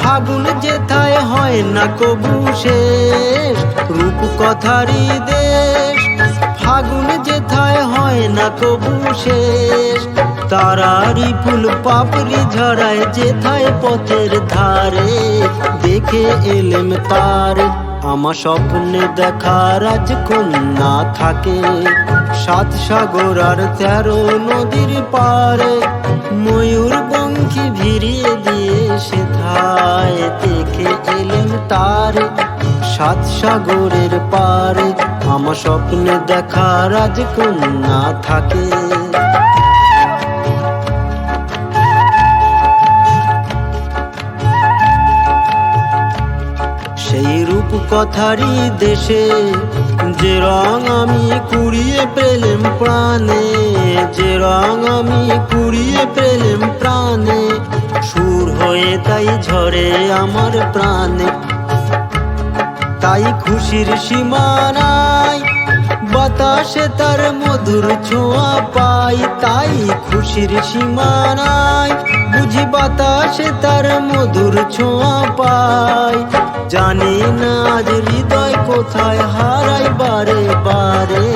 ফাগুন যেথায় হয় না কবু শেষ রূপ কথারি দেশ। ফাগুন যেথায় হয় না কবু শেষ তারারি ফুল পাপড়ি ঝরায় যেথায় পথের ধারে। দেখে এলেম তার, আমার স্বপ্নে দেখা রাজকন্যা থাকে। সাত সাগর আর তেরো নদীর পারে সেথায় দেখে এলেন তার। সাত সাগরের পারে আমার স্বপ্নে দেখা রাজকন্যা থাকে। সেই রূপ কথারই দেশে যে রং আমি কুড়িয়ে পেলেম প্রাণে, যে রং আমি কুড়িয়ে তাই ঝরে আমার প্রাণে। তাই খুশির সীমানায় বাতাসে তার মধুর ছোঁয়া পাই। তাই খুশির সীমানায় বুঝি বাতাসে তার মধুর ছোঁয়া পাই। জানি না আজ হৃদয় কোথায় হারাই বারে বারে।